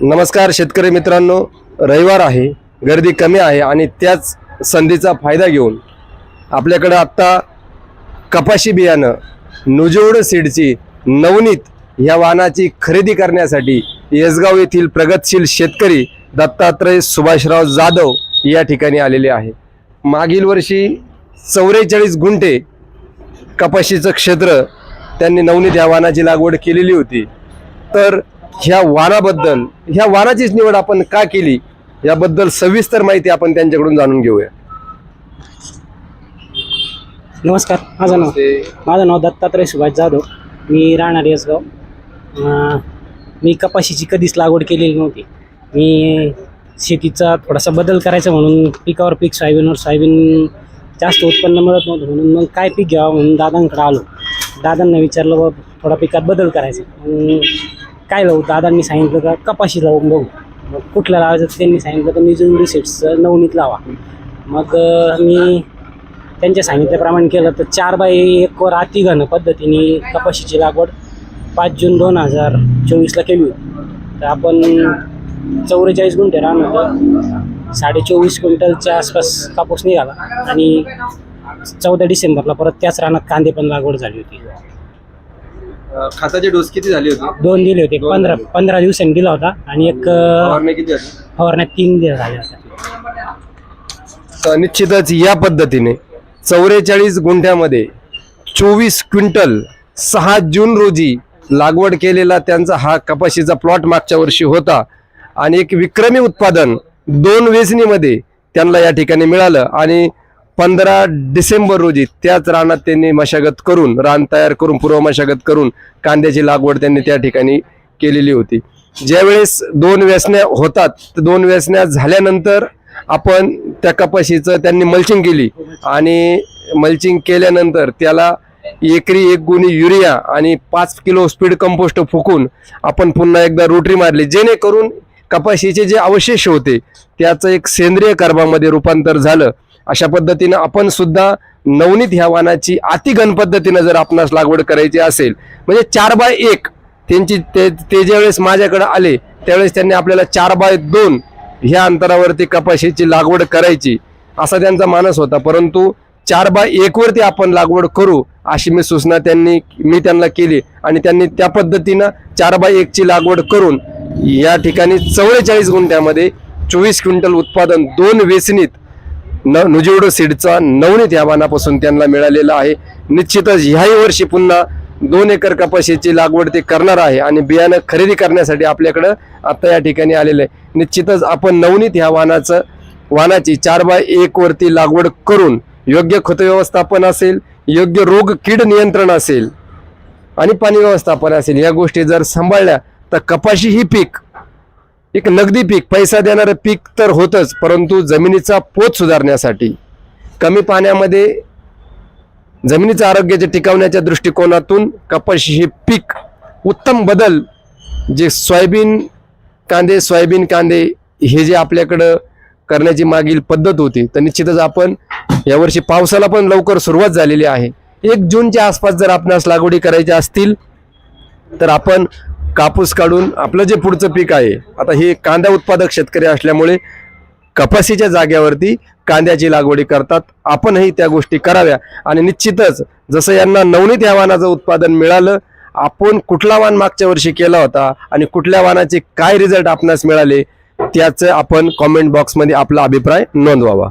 नमस्कार शेतकरी मित्रांनो रविवार आहे गर्दी कमी आहे आणि त्याच संधीचा फायदा घेऊन आपल्याकडं आत्ता कपाशी बियाणं नुजोड सीडची नवनीत ह्या वाहनाची खरेदी करण्यासाठी येसगाव येथील प्रगतशील शेतकरी दत्तात्रय सुभाषराव जाधव या ठिकाणी आलेले आहे. मागील वर्षी चौवेचाळीस गुंठे कपाशीचं क्षेत्र त्यांनी नवनीत ह्या वाहनाची लागवड केलेली होती. तर ह्या वाणाबद्दल ह्या वाणाचीच निवड आपण का केली याबद्दल सविस्तर माहिती आपण त्यांच्याकडून जाणून घेऊया. नमस्कार माझं नाव माझं नाव दत्तात्रय सुभाष जाधव. मी राहणार यसगाव. मी कपाशीची कधीच लागवड केलेली नव्हती. मी शेतीचा थोडासा बदल करायचा म्हणून पिकावर पीक सोयाबीनवर सोयाबीन जास्त उत्पन्न मिळत नव्हतं म्हणून मग काय पीक घ्यावं म्हणून दादांकडे आलो. दादांना विचारलं बा थोडा पिकात बदल करायचा काय लावू? दादांनी सांगितलं का कपाशी लावून बघू मग कुठल्या लावायचं त्यांनी सांगितलं तर मी जुंडी सेट्सचं नवनीत लावा. मग मी त्यांच्या सांगितल्याप्रमाणे केलं तर चार बाय एकवर अति घन पद्धतीने कपाशीची लागवड पाच जून दोन हजार चोवीसला केली होती. तर आपण चौवेचाळीस गुंठे रान होतं. साडे चोवीस क्विंटलच्या आसपास कापूस निघाला आणि चौदा डिसेंबरला परत त्याच रानात कांदे पण लागवड झाली होती. खताचे डोस किती झाले होते? दोन दिले होते. पंधरा पंधरा दिवसांनी दिला होता आणि एक अं, फवारणी किती झाली? फवारण्यात तीन दिवस झाले होते. तर निश्चितच या पद्धतीने चौवेचाळीस गुंठ्यामध्ये चोवीस क्विंटल सहा जून रोजी लागवड केलेला त्यांचा हा कपाशीचा प्लॉट मागच्या वर्षी होता. आणि एक विक्रमी उत्पादन दोन वेचणीमध्ये त्यांना या ठिकाणी मिळालं. आणि पंधरा डिसेंबर रोजी त्याच रानात त्यांनी मशागत करून रान तयार करून पूर्व मशागत करून कांद्याची लागवड त्यांनी त्या ठिकाणी केलेली होती. ज्यावेळेस दोन व्यसन्या होतात तर दोन व्यसन्या झाल्यानंतर आपण त्या कपाशीचं त्यांनी मल्चिंग केली आणि मल्चिंग केल्यानंतर त्याला एकरी एक गुणी युरिया आणि पाच किलो स्पीड कंपोस्ट फुकून आपण पुन्हा एकदा रोटरी मारली जेणेकरून कपाशीचे जे अवशेष होते त्याचं एक सेंद्रिय कर्मामध्ये रूपांतर झालं. अशा पद्धतीनं आपण सुद्धा नवनीत ह्या वाहनाची अतिघन पद्धतीनं जर आपणास लागवड करायची असेल म्हणजे चार बाय एक त्यांची ते ते ज्यावेळेस माझ्याकडे आले त्यावेळेस त्यांनी आपल्याला चार बाय दोन ह्या अंतरावरती कपाशीची लागवड करायची असा त्यांचा मानस होता. परंतु चार बाय एकवरती आपण लागवड करू अशी मी सूचना त्यांनी मी त्यांना केली आणि त्यांनी त्या पद्धतीनं चार बाय एकची लागवड करून या ठिकाणी चव्वेचाळीस गुंठ्यामध्ये चोवीस क्विंटल उत्पादन दोन वेचणीत न नुजिवडो सीडचा नवनीत या वानापासून त्यांना मिळालेला आहे. निश्चितच ह्याही वर्षी पुन्हा दोन एकर कपाशीची लागवड ते करणार आहे आणि बियाणं खरेदी करण्यासाठी आपल्याकडं आता या ठिकाणी आलेलं आहे. निश्चितच आपण नवनीत ह्या वाहनाचं वाहनाची चार बाय एक वरती लागवड करून योग्य खत व्यवस्थापन असेल योग्य रोग कीड नियंत्रण असेल आणि पाणी व्यवस्थापन असेल या गोष्टी जर सांभाळल्या तर कपाशी ही पीक एक नगदी पीक पैसा देणारं पीक तर होतंच परंतु जमिनीचा पोत सुधारण्यासाठी कमी पाण्यामध्ये जमिनीचं आरोग्याचे टिकवण्याच्या दृष्टिकोनातून कपाशी हे पीक उत्तम बदल जे सोयाबीन कांदे सोयाबीन कांदे हे जे आपल्याकडं करण्याची मागील पद्धत होती तर निश्चितच आपण यावर्षी पावसाला पण लवकर सुरुवात झालेली आहे. एक जूनच्या आसपास जर आपणास लागवडी करायच्या असतील तर आपण कापूस काढून आपलं जे पुढचं पीक आहे आता हे कांदा उत्पादक शेतकरी असल्यामुळे कपाशीच्या जाग्यावरती कांद्याची लागवडी करतात. आपणही त्या गोष्टी कराव्या. आणि निश्चितच जसं यांना नवनीत या वानाचं उत्पादन मिळालं आपण कुठला वाण मागच्या वर्षी केला होता आणि कुठल्या वानाचे काय रिझल्ट आपणास मिळाले त्याचं आपण कॉमेंट बॉक्समध्ये आपला अभिप्राय नोंदवावा.